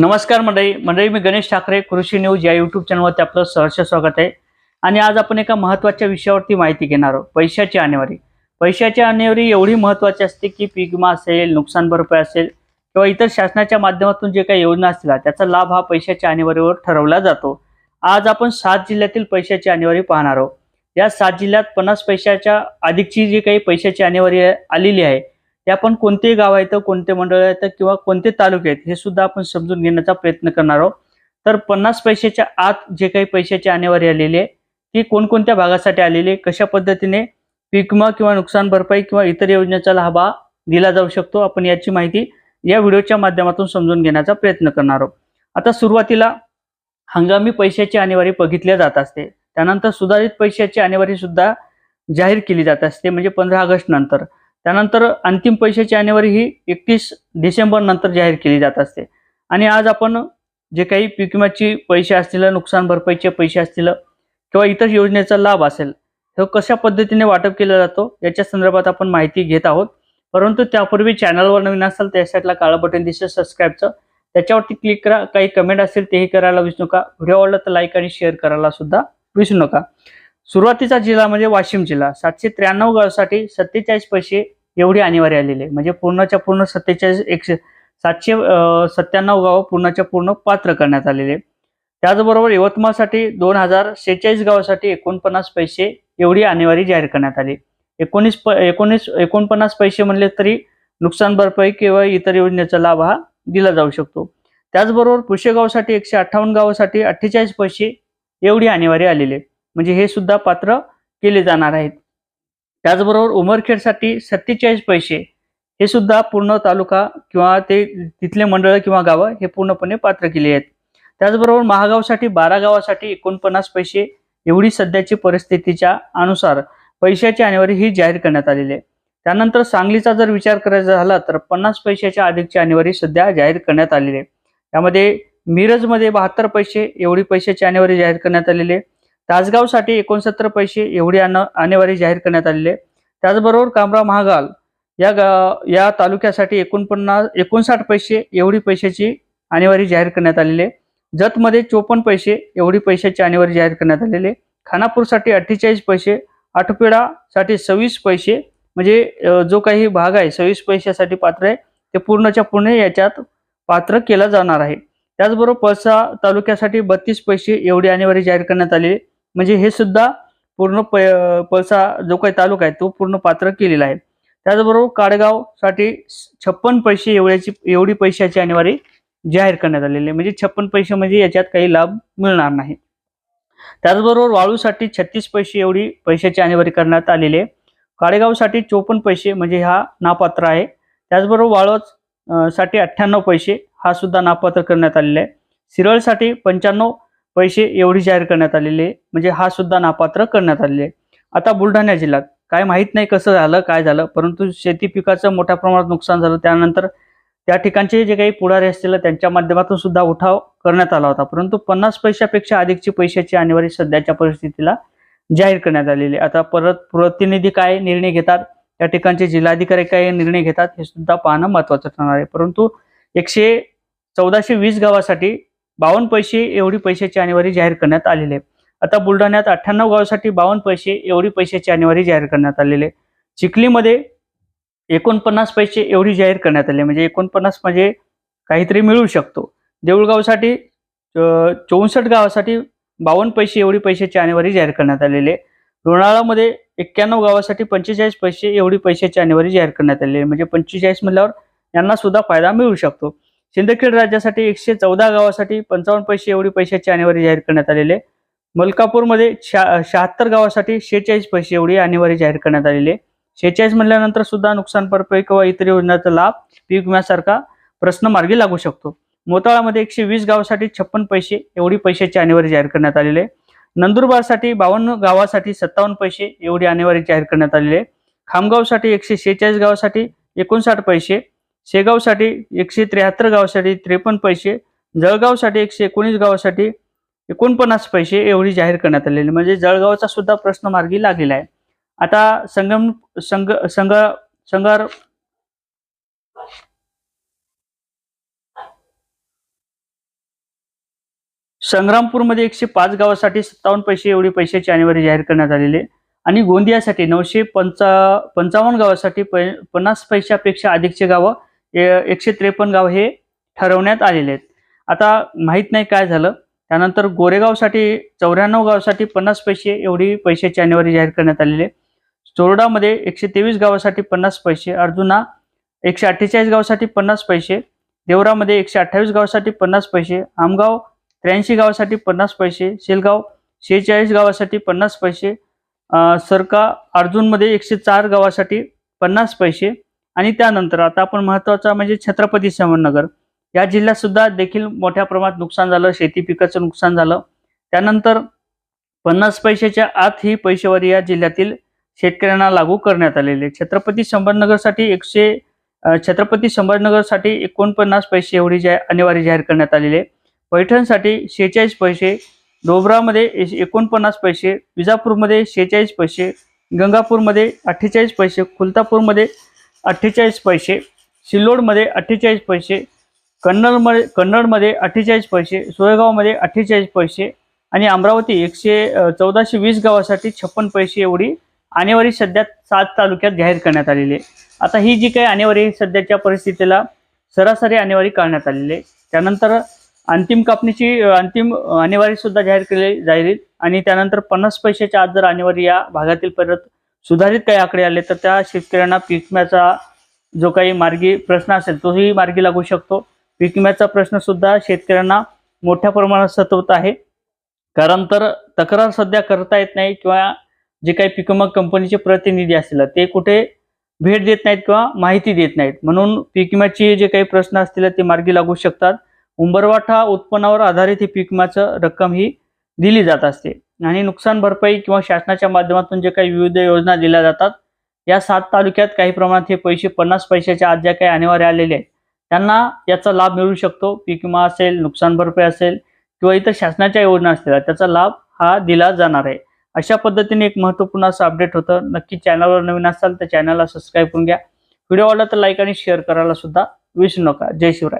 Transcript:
नमस्कार मंडळी. मंडळी मी गणेश ठाकरे कृषी न्यूज या युट्यूब चॅनलवरती आपलं सहर्ष स्वागत आहे. आणि आज आपण एका महत्त्वाच्या विषयावरती माहिती घेणार आहोत पैशाची आणेवारी. पैशाची आणेवारी एवढी महत्त्वाची असते की पीक विमा असेल नुकसान भरपाई असेल किंवा इतर शासनाच्या माध्यमातून जे काही योजना असतील त्याचा लाभ हा पैशाच्या आणेवारीवर ठरवला जातो. आज आपण सात जिल्ह्यातील पैशाची आणेवारी पाहणार आहोत. या सात जिल्ह्यात पन्नास पैशाच्या अधिकची जी काही पैशाची आणेवारी आलेली आहे हे आपण कोणते गाव आहेत कोणते मंडळ आहेत किंवा कोणते तालुके आहेत हे सुद्धा आपण समजून घेण्याचा प्रयत्न करणार आहोत. तर पन्नास पैशाच्या आत जे काही पैशाची आणेवारी आलेली आहे ती कोणकोणत्या भागासाठी आलेली आहे कशा पद्धतीने पीक विमा किंवा नुकसान भरपाई किंवा इतर योजनेचा लाभ दिला जाऊ शकतो आपण याची माहिती या व्हिडिओच्या माध्यमातून समजून घेण्याचा प्रयत्न करणार आहोत. आता सुरुवातीला हंगामी पैशाची आणेवारी बघितल्या जात असते. त्यानंतर सुधारित पैशाची आणेवारी सुद्धा जाहीर केली जात असते म्हणजे पंधरा ऑगस्ट नंतर. त्यानंतर अंतिम पैशाची आणेवारी ही एकतीस डिसेंबर नंतर जाहीर केली जात असते. आणि आज आपण जे काही पीक विम्याची पैसे असतील नुकसान भरपाईचे पैसे असतील किंवा इतर योजनेचा लाभ असेल तो कशा पद्धतीने वाटप केला जातो याच्या संदर्भात आपण माहिती घेत आहोत. परंतु त्यापूर्वी चॅनलवर नवीन असाल त्या साईडला काळं बटन दिसेल सबस्क्राईबचं त्याच्यावरती क्लिक करा. काही कमेंट असेल तेही करायला विसरू नका. व्हिडिओ आवडला तर लाईक आणि शेअर करायला सुद्धा विसरू नका. सुरुवातीचा जिल्हा म्हणजे वाशिम जिल्हा. सातशे त्र्याण्णव गावासाठी सत्तेचाळीस पैसे एवढी अनिवार्य आलेली. आहे म्हणजे पूर्णच्या पूर्ण सत्तेचाळीस एकशे सातशे सत्त्याण्णव गावं पूर्णच्या पूर्ण पात्र करण्यात आलेले. त्याचबरोबर यवतमाळसाठी दोन हजार शेहेचाळीस गावासाठी एकोणपन्नास पैसे एवढी आणिवारी जाहीर करण्यात आली. एकोणीस प एकोणीस एकोणपन्नास पैसे म्हणले तरी नुकसान भरपाई किंवा इतर योजनेचा लाभ हा दिला जाऊ शकतो. त्याचबरोबर पुशेगावसाठी एकशे अठ्ठावन्न गावासाठी अठ्ठेचाळीस पैसे एवढी अनिवार्य आलेली. आहे म्हणजे हे सुद्धा पात्र केले जाणार आहेत. त्याचबरोबर उमरखेडसाठी सत्तेचाळीस पैसे हे सुद्धा पूर्ण तालुका किंवा ते तिथले मंडळ किंवा गावं हे पूर्णपणे पात्र केली आहेत. त्याचबरोबर महागावसाठी बारा गावासाठी एकोणपन्नास पैसे एवढी सध्याची परिस्थितीच्या अनुसार पैशाची आणेवारी ही जाहीर करण्यात आलेली आहे. त्यानंतर सांगलीचा जर विचार करायचा झाला तर पन्नास पैशाच्या अधिकची आणेवारी सध्या जाहीर करण्यात आलेली आहे. त्यामध्ये मिरजमध्ये बहात्तर पैसे एवढी पैशाची आणेवारी जाहीर करण्यात आलेली आहे. तासगावसाठी एकोणसत्तर पैसे एवढी आण आणेवारी जाहीर करण्यात आलेली आहे. त्याचबरोबर कामरा महागाल या गा या तालुक्यासाठी एकोणपन्नास एकोणसाठ पैसे एवढी पैशाची आणेवारी जाहीर करण्यात आलेली आहे. जतमध्ये चोपन्न पैसे एवढी पैशाची आणेवारी जाहीर करण्यात आलेली आहे. खानापूरसाठी अठ्ठेचाळीस पैसे आठपेडासाठी सव्वीस पैसे म्हणजे जो काही भाग आहे सव्वीस पैशासाठी पात्र आहे ते पूर्णच्या पूर्ण याच्यात पात्र केला जाणार आहे. त्याचबरोबर पळसा तालुक्यासाठी बत्तीस पैसे एवढी आणेवारी जाहीर करण्यात आलेली आहे. म्हणजे हे सुद्धा पूर्ण प पळसा जो काही तालुका आहे तो पूर्ण पात्र केलेला आहे. त्याचबरोबर काडगावसाठी छप्पन पैसे एवढ्याची एवढी पैशाची अनिवार्य जाहीर करण्यात आलेली आहे. म्हणजे छप्पन पैसे म्हणजे याच्यात काही लाभ मिळणार नाही. त्याचबरोबर वाळूसाठी छत्तीस पैसे एवढी पैशाची अनिवार्य करण्यात आलेली आहे. काळेगावसाठी चोपन्न पैसे म्हणजे हा नापात्र आहे. त्याचबरोबर वाळूच साठी अठ्ठ्याण्णव पैसे हा सुद्धा नापात्र करण्यात आलेला आहे. सिरळसाठी पंच्याण्णव पैसे एवढी जाहीर करण्यात आलेले आहे. म्हणजे हा सुद्धा नापात्र करण्यात आलेले आहे. आता बुलढाणा जिल्ह्यात काय माहीत नाही कसं झालं काय झालं परंतु शेती पिकाचं मोठ्या प्रमाणात नुकसान झालं. त्यानंतर त्या ठिकाणचे जे काही पुढारी असतील त्यांच्या माध्यमातून सुद्धा उठाव करण्यात आला होता. परंतु पन्नास पैशापेक्षा अधिकची पैशाची आणेवारी सध्याच्या परिस्थितीला जाहीर करण्यात आलेली आहे. आता परत प्रतिनिधी काय निर्णय घेतात त्या ठिकाणचे जिल्हाधिकारी काय निर्णय घेतात हे सुद्धा पाहणं महत्वाचं ठरणार आहे. परंतु एकशे चौदाशे वीस गावासाठी बावन्न पैसे एवढी पैशाची आणेवारी जाहीर करण्यात आलेली आहे. आता बुलढाण्यात अठ्ठ्याण्णव गावासाठी बावन्न पैसे एवढी पैशाची आणेवारी जाहीर करण्यात आलेली आहे. चिखलीमध्ये एकोणपन्नास पैसे एवढी जाहीर करण्यात आली म्हणजे एकोणपन्नास म्हणजे काहीतरी मिळू शकतो. देऊळगावसाठी चौसष्ट गावासाठी बावन्न पैसे एवढी पैशाची आणेवारी जाहीर करण्यात आलेली आहे. लोणावळामध्ये एक्क्याण्णव गावासाठी पंचेचाळीस पैसे एवढी पैशाची आणेवारी जाहीर करण्यात आलेली आहे. म्हणजे पंचेचाळीस म्हणल्यावर यांना सुद्धा फायदा मिळू शकतो. सिंदखेड राज्यासाठी एकशे चौदा गावासाठी पंचावन्न पैसे एवढी पैशाची आणेवारी जाहीर करण्यात आलेली आहे. मलकापूरमध्ये शहा शहात्तर गावासाठी शेहेचाळीस पैसे एवढी आणेवारी जाहीर करण्यात आलेली आहे. शेहेचाळीस म्हणल्यानंतर सुद्धा नुकसान भरपाई किंवा इतर योजनेचा लाभ पीक विम्यासारखा प्रश्न मार्गी लागू शकतो. मोताळामध्ये एकशे वीस गावासाठी छप्पन पैसे एवढी पैशाची आणेवारी जाहीर करण्यात आलेली आहे. नंदुरबारसाठी बावन्न गावासाठी सत्तावन्न पैसे एवढी आणेवारी जाहीर करण्यात आलेली आहे. खामगावसाठी एकशे शेहेचाळीस गावासाठी एकोणसाठ पैसे शेगावसाठी एकशे त्र्याहत्तर गावासाठी त्रेपन्न पैसे जळगावसाठी एकशे एकोणीस गावासाठी एकोणपन्नास पैसे एवढी जाहीर करण्यात आलेली. म्हणजे जळगावचा सुद्धा प्रश्न मार्गी लागलेला आहे. आता संगम संग संघ संगार संग्रामपूरमध्ये एकशे पाच गावासाठी सत्तावन्न पैसे एवढी पैशाची आणेवारी जाहीर करण्यात आलेली. आणि गोंदियासाठी नऊशे पंचा पंचावन्न गावासाठी पन्नास पैशापेक्षा अधिकचे गावं एकशे त्रेपन्न गाव हे ठरवण्यात आलेले आहेत. आता माहीत नाही काय झालं. त्यानंतर गोरेगावसाठी चौऱ्याण्णव गावासाठी पन्नास पैसे एवढी पैशाची आणेवारी जाहीर करण्यात आलेली आहे. चोरडामध्ये एकशे तेवीस गावासाठी पन्नास पैसे अर्जुना एकशे अठ्ठेचाळीस गावासाठी पन्नास पैसे देवरामध्ये एकशे अठ्ठावीस गावासाठी पन्नास पैसे आमगाव त्र्याऐंशी गावासाठी पन्नास पैसे शेलगाव शेहेचाळीस गावासाठी पन्नास पैसे सरका अर्जुनमध्ये एकशे चार गावासाठी पन्नास पैसे आणि त्यानंतर आता आपण महत्त्वाचा म्हणजे छत्रपती संभाजीनगर. या जिल्ह्यात सुद्धा देखील मोठ्या प्रमाणात नुकसान झालं शेती पिकाचं नुकसान झालं. त्यानंतर पन्नास पैशाच्या आत ही पैशेवारी या जिल्ह्यातील शेतकऱ्यांना लागू करण्यात आलेली छत्रपती संभाजीनगरसाठी एकशे छत्रपती संभाजीनगरसाठी एकोणपन्नास पैसे एवढी जा अनिवार्य जाहीर करण्यात आलेले पैठणसाठी शेहेचाळीस पैसे डोबरामध्ये एकोणपन्नास पैसे विजापूरमध्ये शेहेचाळीस पैसे गंगापूरमध्ये अठ्ठेचाळीस पैसे खुलतापूरमध्ये अठ्ठेचाळीस पैसे सिल्लोडमध्ये अठ्ठेचाळीस पैसे कन्नडमध्ये कन्नडमध्ये अठ्ठेचाळीस पैसे सोयगावमध्ये अठ्ठेचाळीस पैसे आणि अमरावती एकशे चौदाशे वीस गावासाठी छप्पन पैसे एवढी आणेवारी सध्या सात तालुक्यात जाहीर करण्यात आलेली आहे. आता ही जी काही आणेवारी सध्याच्या परिस्थितीला सरासरी आणेवारी करण्यात आलेली आहे. त्यानंतर अंतिम कापणीची अंतिम आणेवारीसुद्धा सुद्धा जाहीर केली जाईल आणि त्यानंतर पन्नास पैशाच्या आत जर आणेवारी या भागातील परत सुधारित काही आकडे आले तर त्या शेतकऱ्यांना पीक विम्याचा जो काही मार्गी प्रश्न असेल तोही मार्गी लागू शकतो. पीक विम्याचा प्रश्न सुद्धा शेतकऱ्यांना मोठ्या प्रमाणात सतवत आहे. कारण तर तक्रार सध्या करता येत नाही किंवा जे काही पीक विमा कंपनीचे प्रतिनिधी असतील ते कुठे भेट देत नाहीत किंवा माहिती देत नाहीत. म्हणून पीक विम्याचे जे काही प्रश्न असतील ते मार्गी लागू शकतात. उंबरवाठा उत्पन्नावर आधारित ही पीक विम्याचं रक्कम ही दिली जात असते. आणि नुकसान भरपाई किंवा शासनाच्या माध्यमातून जे काही विविध योजना दिल्या जातात या सात तालुक्यात काही प्रमाणात हे पैसे पन्नास पैशाच्या आज ज्या काही अनिवार्य आलेले आहेत त्यांना याचा लाभ मिळू शकतो. पीक विमा असेल नुकसान भरपाई असेल किंवा इतर शासनाच्या योजना असतील त्याचा लाभ हा दिला जाणार आहे. अशा पद्धतीने एक महत्त्वपूर्ण असं अपडेट होतं. नक्की चॅनलवर नवीन असाल तर चॅनलला सबस्क्राईब करून घ्या. व्हिडिओ आवडला तर लाईक आणि शेअर करायला सुद्धा विसरू नका. जय शिवराय.